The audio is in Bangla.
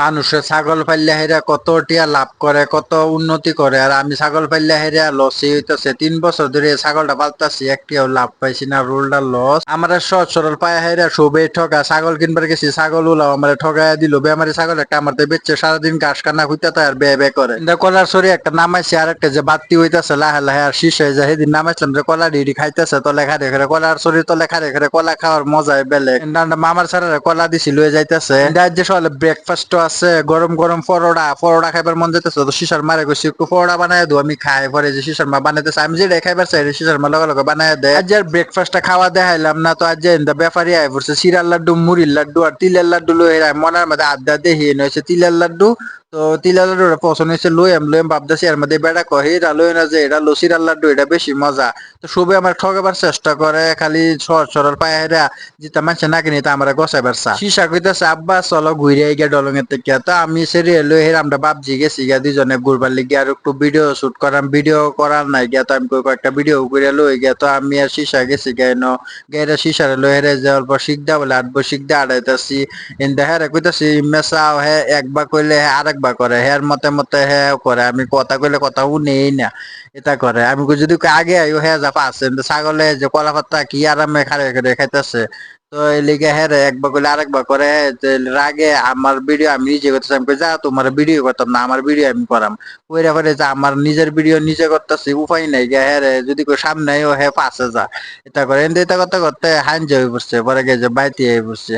মানুষে ছাগল পাইলে হেরা কত টিয়া লাভ করে, কত উন্নতি করে। আর আমি ছাগল পাইলে হেরা লসই হইতেছে। তিন বছর ধরে ছাগলটা পালতাছি, একটিও লাভ পাইছি না, রোলটা লস। আমার সহজ সরল পায়া হেরা সবে ঠকা ছাগল কিনবার গেছি ছাগল উলাও আমার ঠগাইয়া দিল। বেমারি ছাগল একটা আমার বেচছে, সারাদিন ঘাস কান্না খুঁজতে তাই আর বে বে করে। কলার সরি একটা নামাইছে আর একটা যে বাতি হইতাছে, লাহে লাহে আর শীষে যায়। সেদিন নামাইছিলাম যে কলা ডিডি খাইতেছে, তো লেখা রেখে কলার শরীর তো লেখা রেখে কলা খাওয়ার মজাই কিন্তু মামার সারা কলা দিছি, লয়ে যাইতেছে। যে সকালে ব্রেকফাস্ট আছে, গরম গরম পরোটা পরোটা খাইবার মন যেতেছে তো শিশার মারে কইছি, একটু পরোটা বানায় দো, আমি খাই, পরে যে শিশার মা বানাইতেছে, আমি যে খাইবার চাই শিশার মা লগে লগে বানায় দেয় আজ আর ব্রেকফাস্টটা খাওয়া দেখাইলাম না, তো আজ যে ইন্দা আয় পড়ছে সিরার লাড্ডু, মুড়ির লাড্ডু আর তিলের লাড্ডু লই মনের মধ্যে আড্ডা দেহি নইছে তিলের লাড্ডু তো তিলের লাড্ডু পছন্দ হয়েছে, লই এম লই এম ভাবতেছি এর মধ্যে বেড়া কহে এটা লই না যে এটা লসিরার লাড্ডু এটা বেশি মজা। তো সবে আমার ঠকাবার চেষ্টা করে, খালি সহজ সরল পায়ে হেরা, যেটা মানুষে না কিনে, তা আমরা গছাইবার চা। শিশা কইতাছে আব্বা, চলো ঘুরে গিয়া ডলং এর থেকে। তো আমি সেরে লই হের, আমরা বাপজি গেছি গিয়া দুজনে ঘুরবার লিগে, আর একটু ভিডিও শুট করাম। ভিডিও করার নাই গিয়া, তো আমি কয়েকটা ভিডিও করে লই গিয়া, তো আমি আর শিশা গেছি গিয়া ন গেরে শিশারে লই হেরে যে অল্প শিখদা বলে আটবো শিখদা আড়াইতাছি। এনদা হেরে কইতাছি মেসাও হে, একবার কইলে হে আরেকবার করে, হের মতে মতে হে করে, আমি কথা কইলে কথা শুনেই না, এটা করে। আমি যদি আগে আইও, হে যা পাচ্ছে ছাগলে যে কলা পাতা কি আরামে খারে খারে খাইতেছে, তো এই লিগে হ্যাঁ রে, একবার করলে আরেকবার করে যে রাগে আমার ভিডিও আমি নিজে করতেছি। আমি যা তোমার ভিডিও করতাম না, আমার ভিডিও আমি করাম। কইরা পরে যা, আমার নিজের ভিডিও নিজে করতেছি, উপায় নাই গে হ্যাঁ রে, যদি কই সামনে ও হ্যাঁ পাশে যা, এটা করে। এটা করতে করতে হাইন হয়ে পড়ছে, পরে গিয়ে যে বাইতে হয়ে পড়ছে।